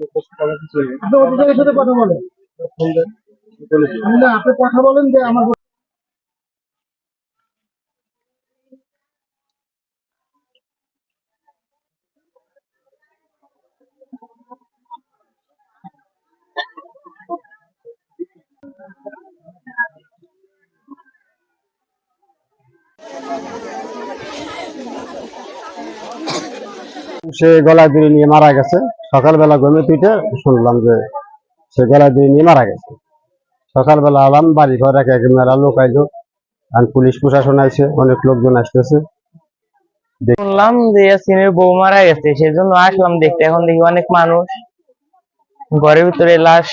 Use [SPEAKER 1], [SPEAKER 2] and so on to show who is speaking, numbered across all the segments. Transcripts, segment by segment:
[SPEAKER 1] আপনি সাথে কথা বলেন। না আপনি কথা বলেন যে আমার
[SPEAKER 2] সে গলায় দড়ি নিয়ে মারা গেছে। সকালবেলা ঘুমে তুইটা শুনলাম যে সে গলায় দড়ি নিয়ে মারা গেছে। সকালবেলা আলাম বাড়ি ঘর একে একে মেলা লোক আইলো। আর পুলিশ প্রশাসন আইছে অনেক লোকজন আসতেছে।
[SPEAKER 3] শুনলাম যে ইয়াসিনের বউ মারা গেছে সেজন্য আসলাম দেখতে। এখন দেখি অনেক মানুষ। ঘরের ভিতরে লাশ।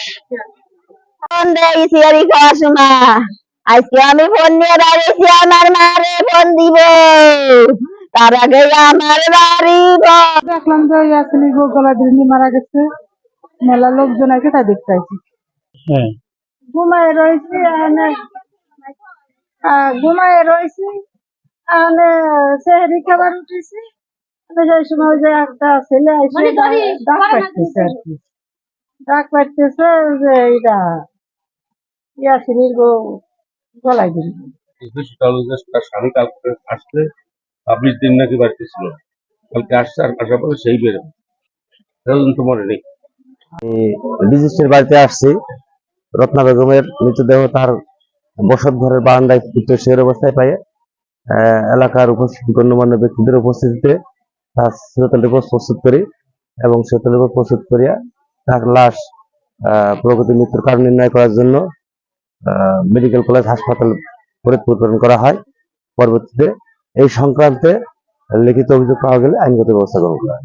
[SPEAKER 4] আজকে আমি ফোন নিয়ে দাঁড়িয়েছি আমার মারে ফোন দিব। তার আগে আমার বাড়ি
[SPEAKER 5] দেখলাম যে ইয়াসিনের বউ গলা মারা গেছে। মেলা লোকজন আছে তাই দেখতে
[SPEAKER 3] হ্যাঁ।
[SPEAKER 5] ঘুমায় রয়েছি ঘুমায় রয়েছি সেহরি খাবার উঠেছি। তো সেই সময় যে একটা ছেলে এসে ডাক পাইতেছে আর কি। ডাক পাইতেছে যে এটা ইয়াসিনের বউ গলায়
[SPEAKER 6] যে তার স্বামী কালকে আসতে ছাব্বিশ দিন নাকি বাড়িতে ছিল। কালকে আসছে আর আসার পরে সেই বেরো সেদিন তো মনে নেই।
[SPEAKER 2] বিজিস্টের বাড়িতে আসছি। রত্না বেগমের মৃতদেহ তার বসত ঘরের বারান্দায় শুয়ে অবস্থায় পাই এলাকার উপস্থিত গণ্যমান্য ব্যক্তিদের উপস্থিতিতে তার শ্রোতালিপি প্রস্তুত করি এবং শ্রোতালিপি প্রস্তুত করিয়া তার লাশ আহ, প্রকৃতি মৃত্যুর কারণ নির্ণয় করার জন্য মেডিকেল কলেজ হাসপাতাল ফরিদপুর করা হয়। পরবর্তীতে এই সংক্রান্তে লিখিত অভিযোগ পাওয়া গেলে আইনগত ব্যবস্থা গ্রহণ করা